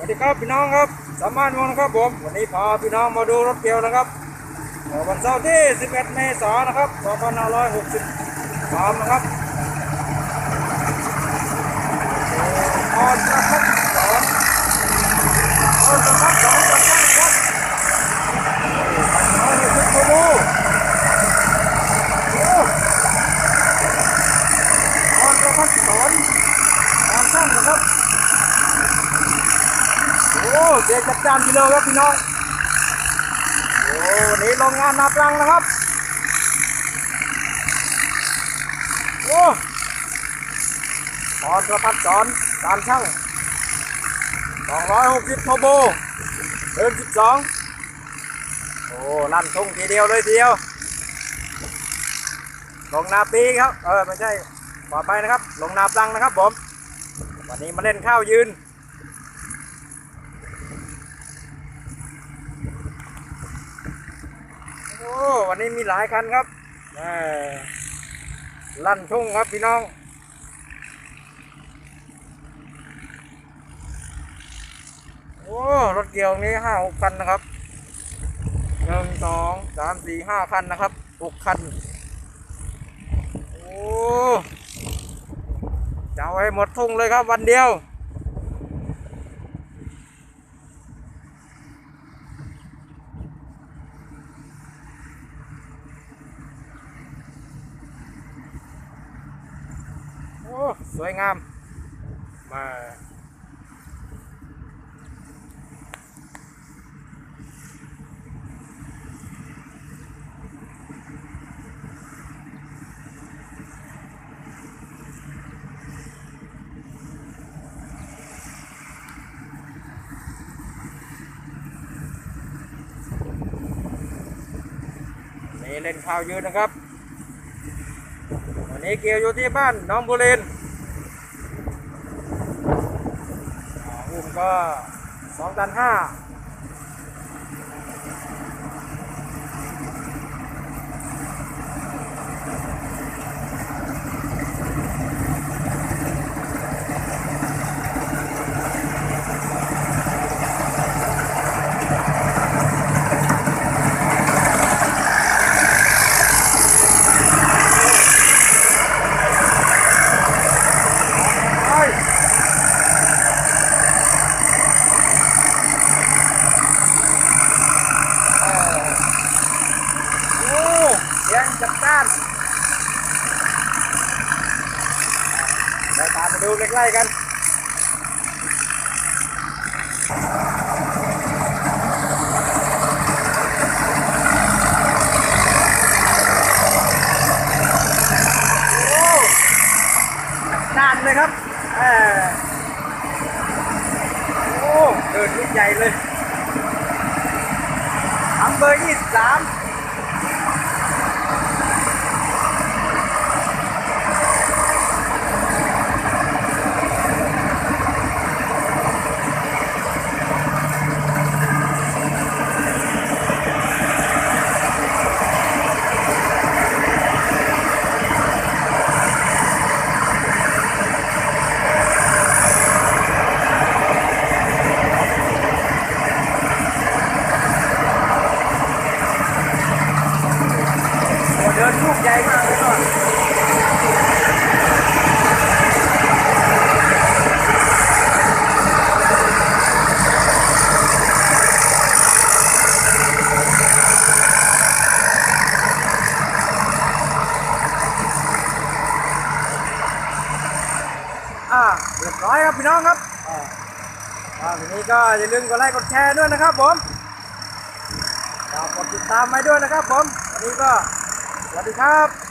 สวัสดีครับพี่น้องครับสามารถมองนะครับผม วันนี้พาพี่น้องมาดูรถเกียวนะครับวันเสาร์ที่ 11 เมษายนนะครับ 2563 นะครับออนนะครับสอนออนนะครับสอนกันนะครับน้องอยู่ที่ตัวดูโอ้ออนนะครับสอนการสร้างนะครับ โอ้เจ๊จัดจานกิโลครับพี่น้องโอ้วันนี้โรงงานนาปลังนะครับโอ้สอนประพัดสอนการช่าง260โทโบเดิน12 โอ้ลั่นทุ่งทีเดียวเลยทีเดียวลงนาปีครับ เออ ไม่ใช่ต่อไปนะครับ ลงนาปลังนะครับผม วันนี้มาเล่นข้าวยืน โอ้วันนี้มีหลายคันครับลั่นทุ่งครับพี่น้องโอ้รถเกี่ยวนี้ห้าหกคันนะครับหนึ่งสองสามสี่ห้าคันนะครับหกคันโอ้จะเอาให้หมดทุ่งเลยครับวันเดียว โอ้ สวยงาม มานี่เล่นข่าวเยืนนะครับ เกียวอยู่ที่บ้านน้องบุเรนอุ้มก็สองตันห้าไปเอ่อโอ้ยังจัดจ้านเดี๋ยวตามไล้ๆกันโอ้นานเลยครับเออโอ้ เดินลูกใหญ่เลยทำเบอร์ยี่สิบสามโอ้เดินลูกใหญ่มากเลยก่อนอ่าเร้อยครับพี่น้องครับอ่าอ่าทีนี้ก็อย่าลืมกดไลค์กดแชร์ด้วยนะครับผมฝากกดติดตามไว้ด้วยนะครับผมวันนี้ก็สวัสดีครับ